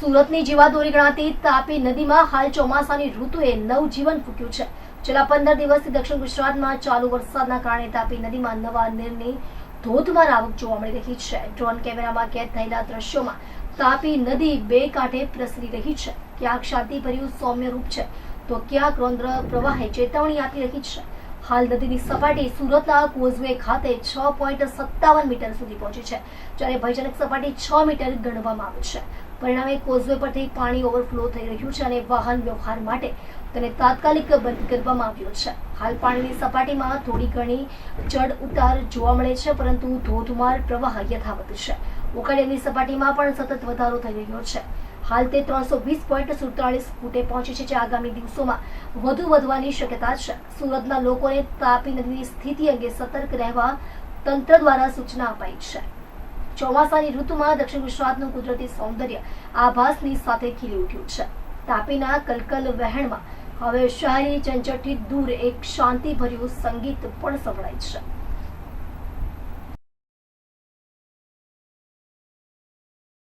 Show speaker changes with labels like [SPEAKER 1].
[SPEAKER 1] સુરતની જીવાદોરી ગણાતી તાપી નદીમાં હાલ ચોમાસાની ઋતુએ નવજીવન ફૂક્યું છે. છેલ્લા પંદર દિવસથી દક્ષિણ ગુજરાતમાં ચાલુ વરસાદના કારણે તાપી નદીમાં નવા નીરની ધોધમાર આવક જોવા મળી રહી છે. ડ્રોન કેમેરામાં કેદ થયેલા દ્રશ્યોમાં તાપી નદી બે કાંઠે પ્રસરી રહી છે. ક્યાંક શાંતિભર્યું સૌમ્ય રૂપ છે, તો ક્યાંક રૌદ્ર પ્રવાહે ચેતવણી આપી રહી છે. હાલ નદીની સપાટી સુરતના કોઝવે ખાતે છ પોઈન્ટ સત્તાવન મીટર સુધી પહોંચી છે, જ્યારે ભયજનક સપાટી છ મીટર ગણવામાં આવે છે. પરિણામે કોઝવે પરથી પાણી ઓવરફ્લો થઈ રહ્યું છે અને વાહન વ્યવહાર માટે તેને તાત્કાલિક બંધ કરવામાં આવ્યો છે. હાલ પાણીની સપાટીમાં થોડી ઘણી ચડ ઉતાર જોવા મળે છે, પરંતુ ધોધમાર પ્રવાહ યથાવત છે. ઉકાળિયાની સપાટીમાં પણ સતત વધારો થઈ રહ્યો છે. હાલ તે ત્રણસો વીસ પોઈન્ટ સુડતાલીસ ફૂટે પહોંચી છે, જે આગામી દિવસોમાં વધુ વધવાની શક્યતા છે. સુરતના લોકોને તાપી નદીની સ્થિતિ અંગે સતર્ક રહેવા તંત્ર દ્વારા સૂચના અપાઈ છે. ચોમાસાની ઋતુમાં દક્ષિણ ગુજરાતનું કુદરતી સૌંદર્ય આભાસની સાથે ખીલી ઉઠ્યું છે. તાપીના કલકલ વહેણમાં હવે શહેરી ચંચળથી દૂર એક શાંતિભર્યું સંગીત પણ સંભળાય છે.